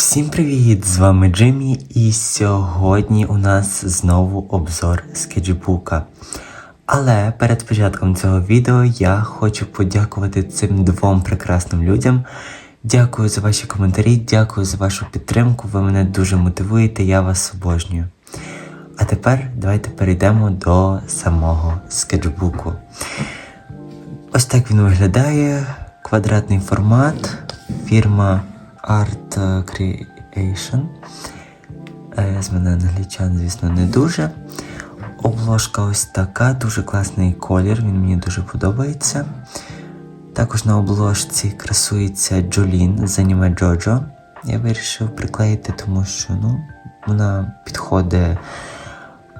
Всім привіт! З вами Джиммі, і сьогодні у нас знову обзор скетчбука. Але перед початком цього відео я хочу подякувати цим двом прекрасним людям. Дякую за ваші коментарі, дякую за вашу підтримку. Ви мене дуже мотивуєте, я вас обожнюю. А тепер давайте перейдемо до самого скетчбуку. Ось так він виглядає. Квадратний формат. Фірма Art Creation. Е, З мене англічан, звісно, не дуже. Обложка ось така, дуже класний колір, він мені дуже подобається. Також на обложці красується Джолін з аніме Джоджо. Я вирішив приклеїти, тому що ну, вона підходить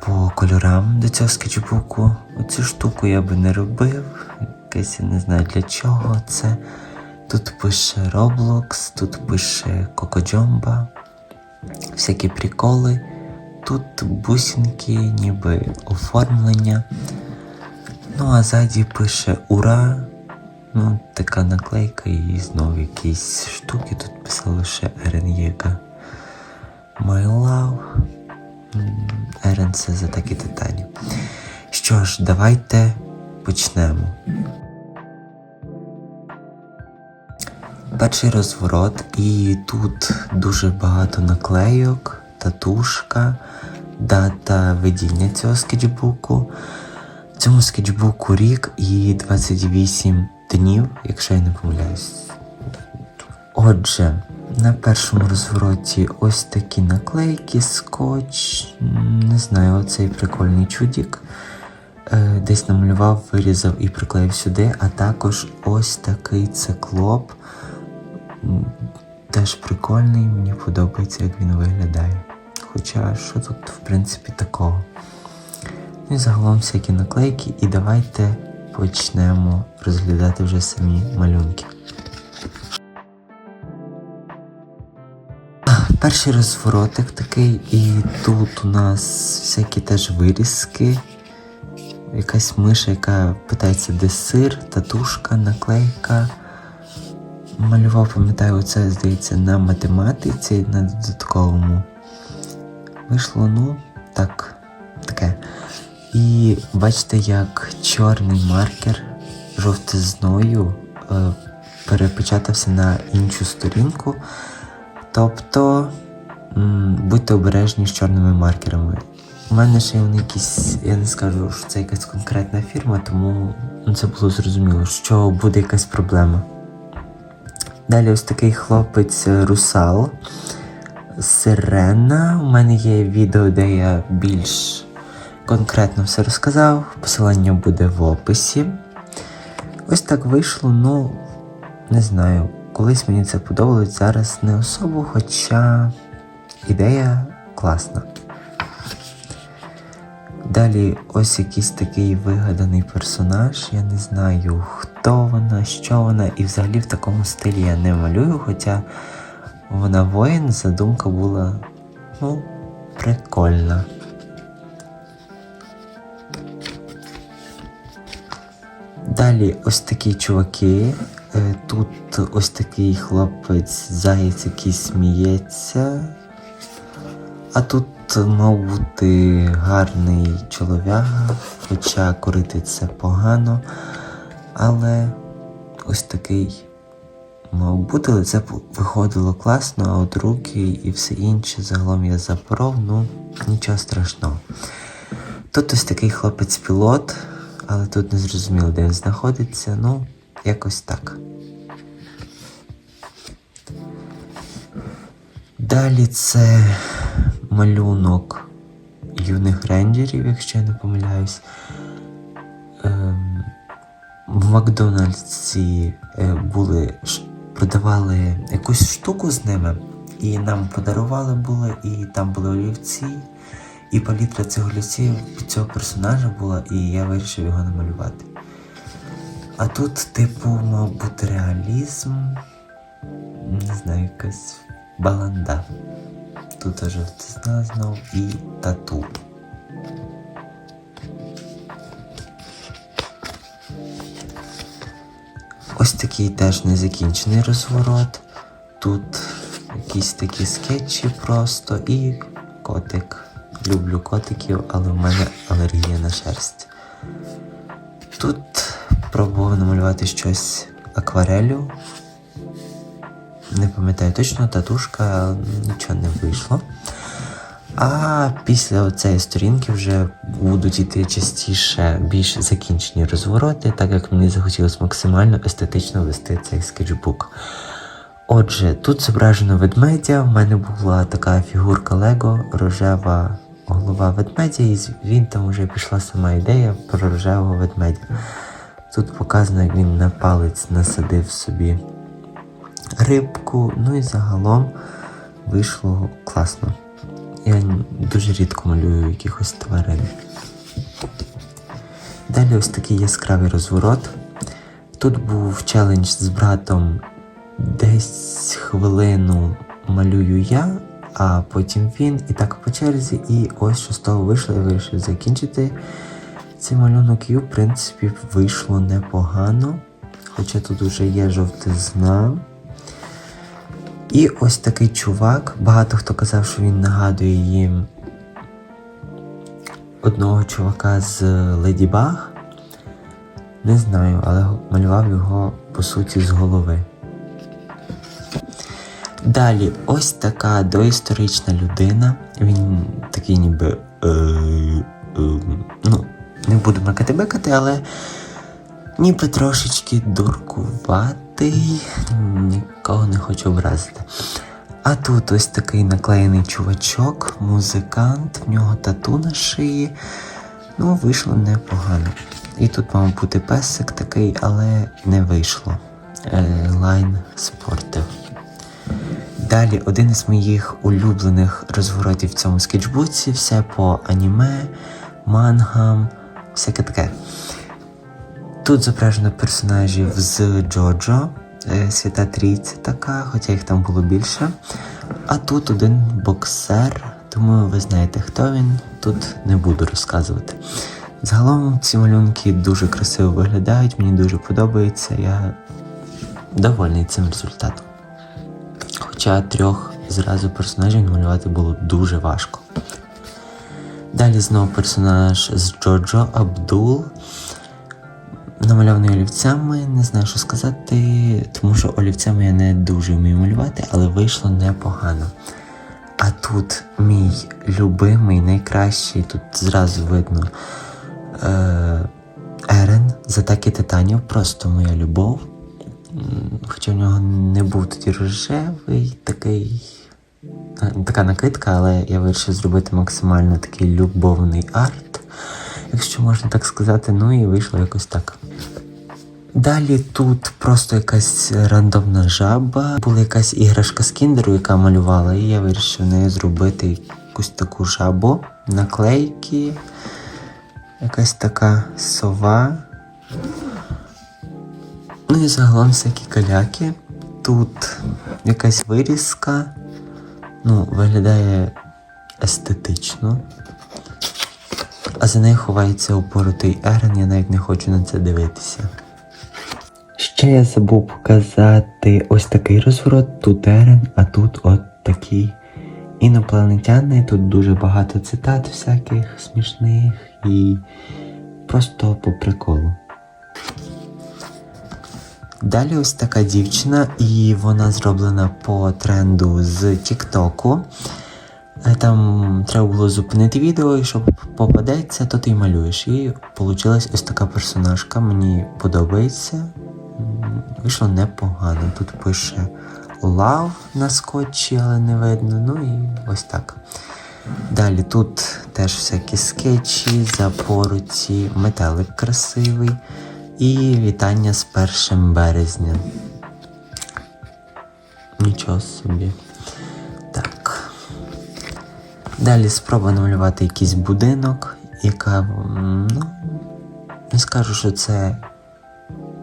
по кольорам до цього скетчбуку. Оцю штуку я би не робив. Якась я не знаю для чого це. Тут пише Roblox, тут пише Кокоджомба, всякі приколи. Тут бусинки, ніби оформлення. Ну а ззаді пише Ура! Ну, така наклейка і знову якісь штуки. Тут писало лише Ерен Єга. My love. Ерен це за такі деталі. Що ж, давайте почнемо. Перший розворот, і тут дуже багато наклейок, татушка, дата видіння цього скетчбуку. Цьому скетчбуку рік і 28 днів, якщо я не помиляюсь. Отже, на першому розвороті ось такі наклейки, скотч. Не знаю, оцей прикольний чудік. Е, Десь намалював, вирізав і приклеїв сюди, а також ось такий циклоп. Теж прикольний, мені подобається, як він виглядає. Хоча що тут, в принципі, такого? Ну і загалом всякі наклейки, і давайте почнемо розглядати вже самі малюнки. Перший розворотик такий, і тут у нас всякі теж вирізки. Якась миша, яка питається, де сир, татушка, наклейка. Малював, пам'ятаю, оце, здається, на математиці, на додатковому. Вийшло, ну, так, таке. І бачите, як чорний маркер жовтизною е, перепечатався на іншу сторінку. Тобто м, будьте обережні з чорними маркерами. У мене ще вони якісь, я не скажу, що це якась конкретна фірма, тому ну, це було зрозуміло, що буде якась проблема. Далі ось такий хлопець е, русал. Сирена. У мене є відео, де я більш конкретно все розказав. Посилання буде в описі. Ось так вийшло, ну, не знаю. Колись мені це подобалось, зараз не особо, хоча ідея класна. Далі ось якийсь такий вигаданий персонаж. Я не знаю, хто вона, що вона, і взагалі в такому стилі я не малюю, хоча вона воїн, задумка була ну, прикольна. Далі ось такі чуваки. Е, Тут ось такий хлопець, заєць, який сміється. А тут мав бути гарний чолов'яга, хоча корити це погано. Але ось такий мав бути, але це виходило класно, а от руки і все інше загалом я запоров, ну нічого страшного. Тут ось такий хлопець-пілот, але тут не зрозуміло, де він знаходиться, ну, якось так. Далі це малюнок юних рейнджерів, якщо я не помиляюсь. Ем, в Макдональдсі е, були, продавали якусь штуку з ними, і нам подарували були, і там були олівці, і палітра цих олівців цього персонажа була, і я вирішив його намалювати. А тут, типу, мав бути реалізм, не знаю, якась баланда. Тут жовтизна знов і тату. Ось такий теж незакінчений розворот. Тут якісь такі скетчі просто і котик. Люблю котиків, але в мене алергія на шерсть. Тут пробував намалювати щось акварелю. Не пам'ятаю точно, татушка нічого не вийшло. А після цієї сторінки вже будуть йти частіше більш закінчені розвороти, так як мені захотілося максимально естетично вести цей скетчбук. Отже, тут зображено ведмедя. В мене була така фігурка Лего, рожева голова ведмедя, і він там вже пішла сама ідея про рожевого ведмедя. Тут показано, як він на палець насадив собі рибку, ну і загалом вийшло класно. Я дуже рідко малюю якихось тварин. Далі ось такий яскравий розворот. Тут був челендж з братом десь хвилину малюю я, а потім він, і так по черзі. І ось що з того вийшло, я вирішив закінчити цей малюнок, і в принципі вийшло непогано. Хоча тут вже є жовтизна. І ось такий чувак. Багато хто казав, що він нагадує їм одного чувака з Леді Баг. Не знаю, але малював його по суті з голови. Далі, ось така доісторична людина. Він такий ніби. Е, е, ну, не буду макати-бекати, але ніби трошечки дуркуватий, нікого не хочу образити. А тут ось такий наклеєний чувачок, музикант, в нього тату на шиї. Ну, вийшло непогано. І тут мав бути песик такий, але не вийшло. Е, Лайн спортив. Далі один із моїх улюблених розворотів в цьому скетчбуці, все по аніме, мангам, всяке таке. Тут зображено персонажів з Джоджо, е, Свята Трійця така, хоча їх там було більше. А тут один боксер, тому ви знаєте, хто він, тут не буду розказувати. Загалом ці малюнки дуже красиво виглядають, мені дуже подобається, я довольний цим результатом. Хоча трьох зразу персонажів намалювати було дуже важко. Далі знову персонаж з Джоджо Абдул. Намальований олівцями, не знаю, що сказати, тому що олівцями я не дуже вмію малювати, але вийшло непогано. А тут мій любимий, найкращий, тут зразу видно е- Ерен з атаки титанів, просто моя любов. Хоча в нього не був тоді рожевий такий. е, Така накидка, але я вирішив зробити максимально такий любовний арт, якщо можна так сказати, ну і вийшло якось так. Далі тут просто якась рандомна жаба. Була якась іграшка з кіндеру, яка малювала, і я вирішив нею зробити якусь таку жабу, наклейки, якась така сова. Ну і загалом всякі каляки. Тут якась вирізка. Ну, виглядає естетично. А за нею ховається упоротий Ерен, я навіть не хочу на це дивитися. Ще я забув показати ось такий розворот, тут Ерен, а тут от такі інопланетяни. Тут дуже багато цитат всяких смішних і просто по приколу. Далі ось така дівчина, і вона зроблена по тренду з Тіктоку. Е, Там треба було зупинити відео, і щоб попадеться, то ти малюєш. І вийшла ось така персонажка. Мені подобається. Вийшло непогано. Тут пише Love на скотчі, але не видно. Ну і ось так. Далі тут теж всякі скетчі, запоруці, метелик красивий і вітання з 1 березня. Нічого собі. Далі спроба намалювати якийсь будинок, яка, ну, не скажу, що це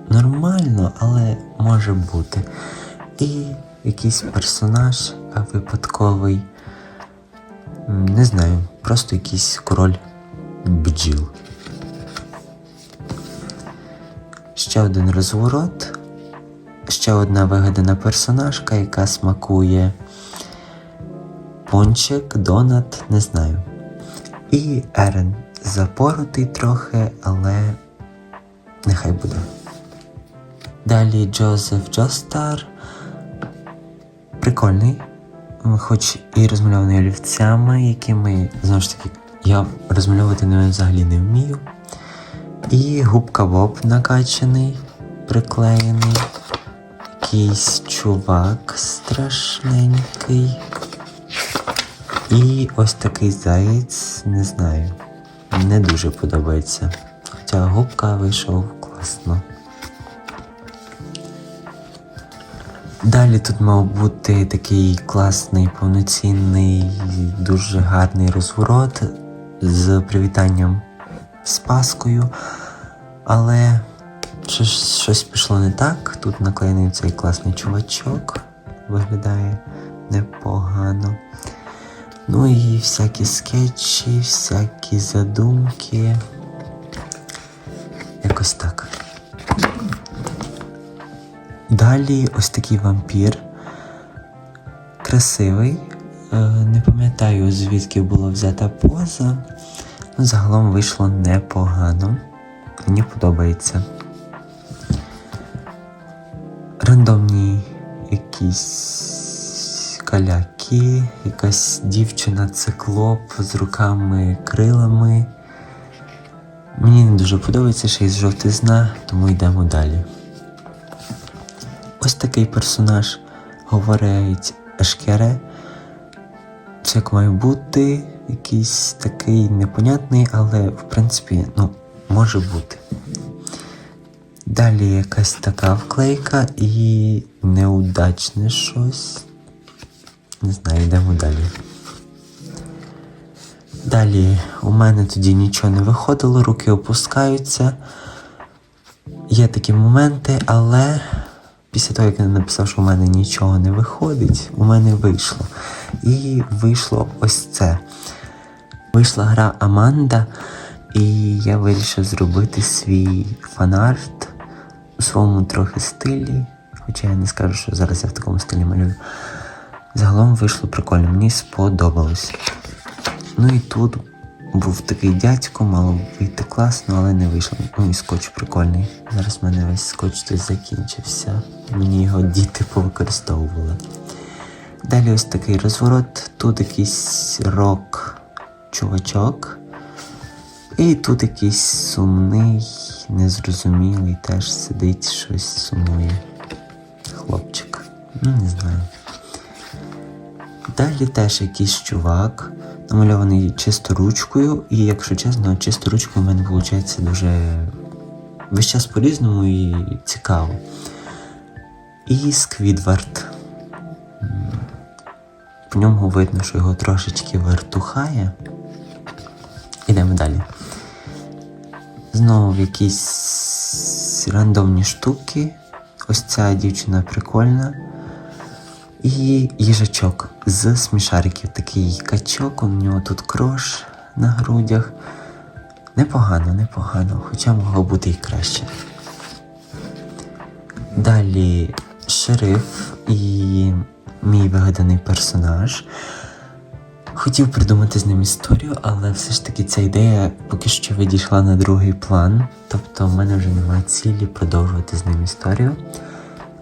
нормально, але може бути. І якийсь персонаж випадковий. Не знаю, просто якийсь король бджіл. Ще один розворот. Ще одна вигадана персонажка, яка смакує пончик, донат, не знаю. І Ерен запоротий трохи, але нехай буде. Далі Джозеф Джостар. Прикольний, хоч і розмальований олівцями, якими, знову ж таки, я розмальовувати ними взагалі не вмію. І губка Боб накачаний, приклеєний. Якийсь чувак страшненький. І ось такий заєць, не знаю. Не дуже подобається. Хоча губка вийшов класно. Далі тут мав бути такий класний, повноцінний, дуже гарний розворот з привітанням з Паскою. Але щось, пішло не так. Тут наклеєний цей класний чувачок. Виглядає непогано. Ну і всякі скетчі, всякі задумки. Якось так. Далі ось такий вампір. Красивий. Е, Не пам'ятаю, звідки була взята поза. Ну, загалом вийшло непогано. Мені подобається. Рандомні якісь каляки, якась дівчина циклоп з руками крилами. Мені не дуже подобається ще й жовтизна, тому йдемо далі. Ось такий персонаж говорить Ешкере. Це як має бути якийсь такий непонятний, але в принципі, ну, може бути. Далі якась така вклейка і неудачне щось. Не знаю, йдемо далі. Далі у мене тоді нічого не виходило, руки опускаються. Є такі моменти, але після того, як я написав, що у мене нічого не виходить, у мене вийшло. І вийшло ось це. Вийшла гра Аманда, і я вирішив зробити свій фанарт у своєму трохи стилі. Хоча я не скажу, що зараз я в такому стилі малюю. Загалом вийшло прикольно, мені сподобалось. Ну і тут був такий дядько, мало вийти класно, але не вийшло. Ну і скотч прикольний. Зараз в мене весь скотч тут закінчився. Мені його діти повикористовували. Далі ось такий розворот. Тут якийсь рок чувачок. І тут якийсь сумний, незрозумілий, теж сидить щось сумує. Хлопчик. Ну, не знаю. Далі теж якийсь чувак, намальований чисто ручкою, і якщо чесно, чисто ручкою в мене виходить дуже весь час по-різному і цікаво. І Сквідвард. По ньому видно, що його трошечки вертухає. Ідемо далі. Знову якісь рандомні штуки. Ось ця дівчина прикольна. І їжачок з смішариків. Такий качок, у нього тут крош на грудях. Непогано, непогано, хоча могло бути і краще. Далі шериф і мій вигаданий персонаж. Хотів придумати з ним історію, але все ж таки ця ідея поки що відійшла на другий план. Тобто в мене вже немає цілі продовжувати з ним історію.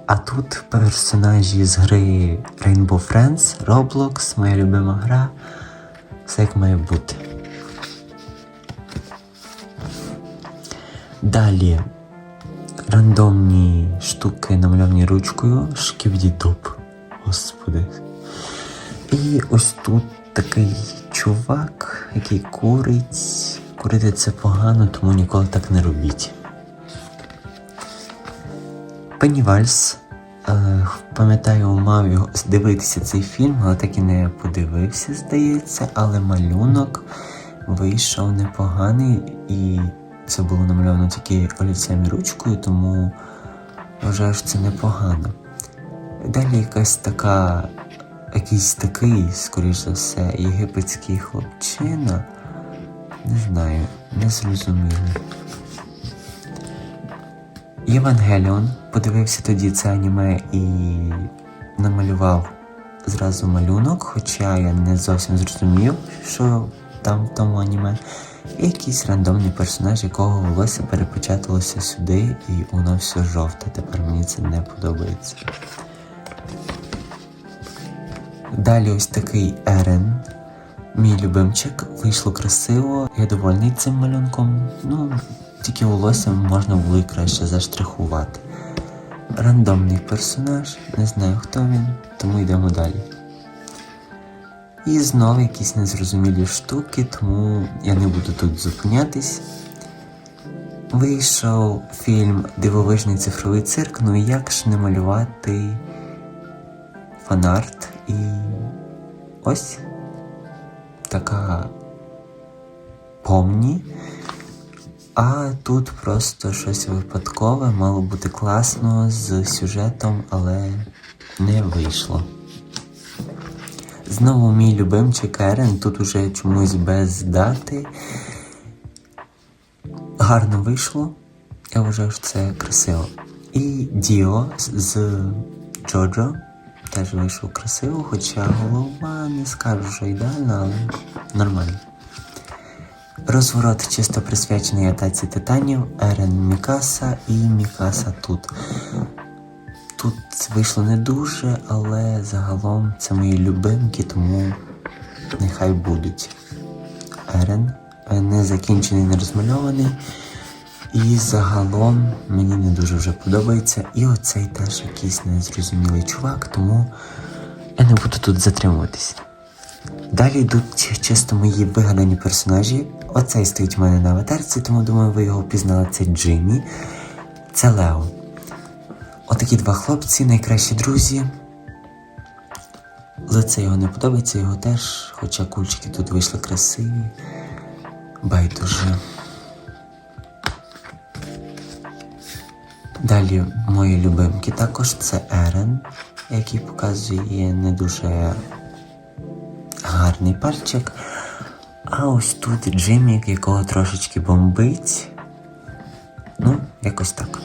А тут персонажі з гри Rainbow Friends, Roblox, моя любима гра. Все як має бути. Далі рандомні штуки намальовані ручкою, шківдідоп. Господи. І ось тут такий чувак, який курить. Курити це погано, тому ніколи так не робіть. Пеннівальс. Е, пам'ятаю, мав дивитися цей фільм, але так і не подивився, здається, але малюнок вийшов непоганий і це було намальовано тільки олівцем і ручкою, тому вважаю, що це непогано. Далі якась така, якийсь такий, скоріш за все, єгипетський хлопчина. Не знаю, не зрозумілий. Євангеліон подивився тоді це аніме і намалював зразу малюнок, хоча я не зовсім зрозумів, що там в тому аніме. І якийсь рандомний персонаж, якого волосся перепечаталося сюди, і воно все жовте. Тепер мені це не подобається. Далі ось такий Ерен. Мій любимчик. Вийшло красиво. Я довольний цим малюнком. Ну, тільки волоссям можна було і краще заштрихувати. Рандомний персонаж, не знаю хто він, тому йдемо далі. І знову якісь незрозумілі штуки, тому я не буду тут зупинятись. Вийшов фільм Дивовижний цифровий цирк, ну і як ж не малювати фанарт і ось така помні. А тут просто щось випадкове, мало бути класно з сюжетом, але не вийшло. Знову мій любимчик Ерен, тут уже чомусь без дати. Гарно вийшло. Я вважаю, що це красиво. І Діо з- Джоджо теж вийшов красиво, хоча голова не скажу, що ідеальна, але нормально. Розворот чисто присвячений атаці титанів, Ерен Мікаса і Мікаса тут. Тут вийшло не дуже, але загалом це мої любимки, тому нехай будуть. Ерен е, не закінчений, не розмальований. І загалом мені не дуже вже подобається. І оцей теж якийсь незрозумілий чувак, тому я не буду тут затримуватись. Далі йдуть чисто мої вигадані персонажі. Оцей стоїть у мене на аватарці, тому думаю, ви його впізнали. Це Джиммі, це Лео. Отакі два хлопці, найкращі друзі. Лице його не подобається, його теж, хоча кульчики тут вийшли красиві. Байдуже. Далі мої любимки також це Ерен, який показує не дуже гарний пальчик. А ось тут Джиммік, якого трошечки бомбить. Ну, якось так.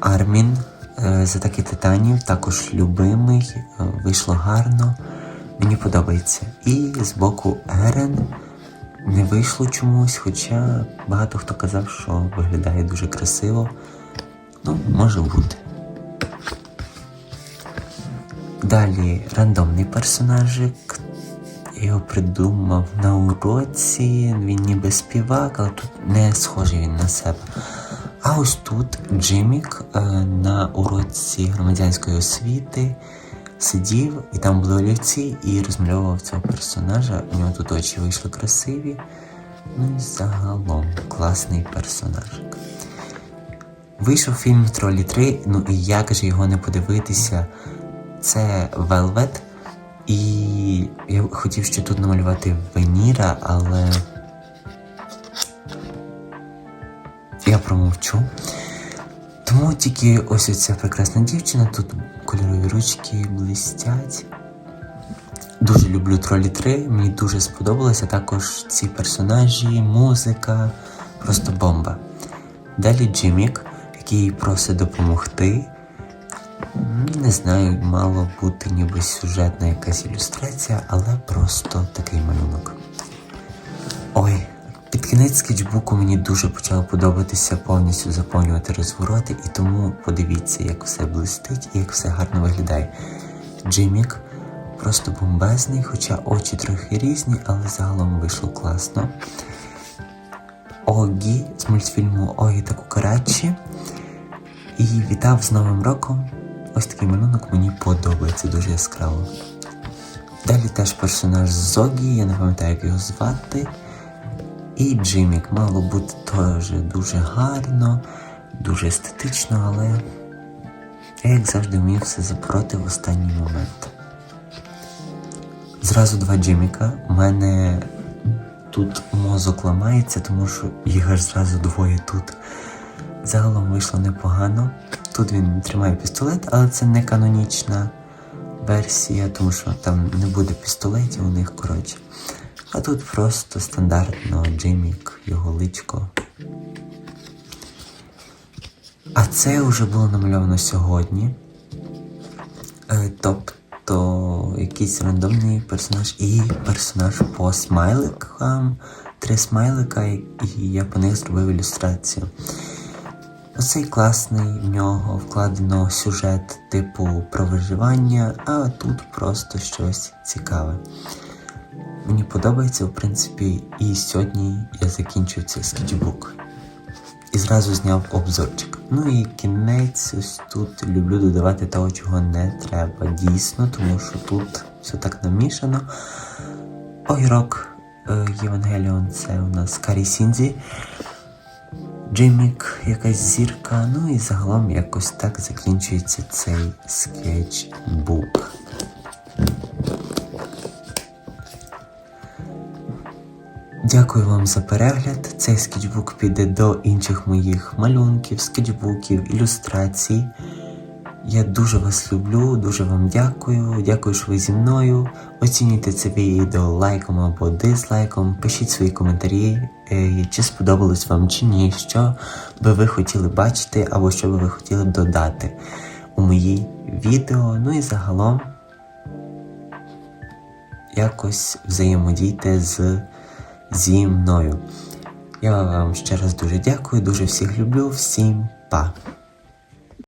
Армін е, з атаки титанів також любимий, е, вийшло гарно. Мені подобається. І з боку Ерен не вийшло чомусь, хоча багато хто казав, що виглядає дуже красиво. Ну, може бути. Далі рандомний персонажик. Його придумав на уроці. Він ніби співак, але тут не схожий він на себе. А ось тут Джимік е, на уроці громадянської освіти сидів, і там були олівці, і розмальовував цього персонажа. У нього тут очі вийшли красиві. Ну і загалом класний персонажик. Вийшов фільм Тролі 3, ну і як же його не подивитися? Це Velvet. І я хотів ще тут намалювати Веніра, але я промовчу. Тому тільки ось оця прекрасна дівчина, тут кольорові ручки блистять. Дуже люблю тролі 3, мені дуже сподобалося також ці персонажі, музика, просто бомба. Далі Джимік, який просить допомогти. Не знаю, мало бути ніби сюжетна якась ілюстрація, але просто такий малюнок. Ой, під кінець скетчбуку мені дуже почало подобатися повністю заповнювати розвороти, і тому подивіться, як все блистить і як все гарно виглядає. Джимік просто бомбезний, хоча очі трохи різні, але загалом вийшло класно. Огі з мультфільму Огі та Кукарачі. І вітав з Новим роком. Ось такий малюнок мені подобається дуже яскраво. Далі теж персонаж Зогі, я не пам'ятаю, як його звати. І Джимік мало бути теж дуже гарно, дуже естетично, але я, як завжди, вмів все запороти в останній момент. Зразу два Джиміка. У мене тут мозок ламається, тому що їх аж зразу двоє тут. Загалом вийшло непогано. Тут він тримає пістолет, але це не канонічна версія, тому що там не буде пістолетів у них, коротше. А тут просто стандартно Джимік, його личко. А це вже було намальовано сьогодні. Е, тобто якийсь рандомний персонаж і персонаж по смайликам, три смайлика, і я по них зробив ілюстрацію. Оцей класний, в нього вкладено сюжет типу про виживання, а тут просто щось цікаве. Мені подобається, в принципі, і сьогодні я закінчив цей скетчбук. І зразу зняв обзорчик. Ну і кінець ось тут люблю додавати того, чого не треба. Дійсно, тому що тут все так намішано. Огірок е, Євангеліон це у нас Карі Сінзі. Джиммік, якась зірка, ну і загалом якось так закінчується цей скетчбук. Дякую вам за перегляд. Цей скетчбук піде до інших моїх малюнків, скетчбуків, ілюстрацій. Я дуже вас люблю, дуже вам дякую. Дякую, що ви зі мною. Оцінюйте це відео лайком або дизлайком. Пишіть свої коментарі, чи сподобалось вам чи ні, що би ви хотіли бачити, або що би ви хотіли додати у мої відео. Ну і загалом якось взаємодійте з зі мною. Я вам ще раз дуже дякую, дуже всіх люблю. Всім па!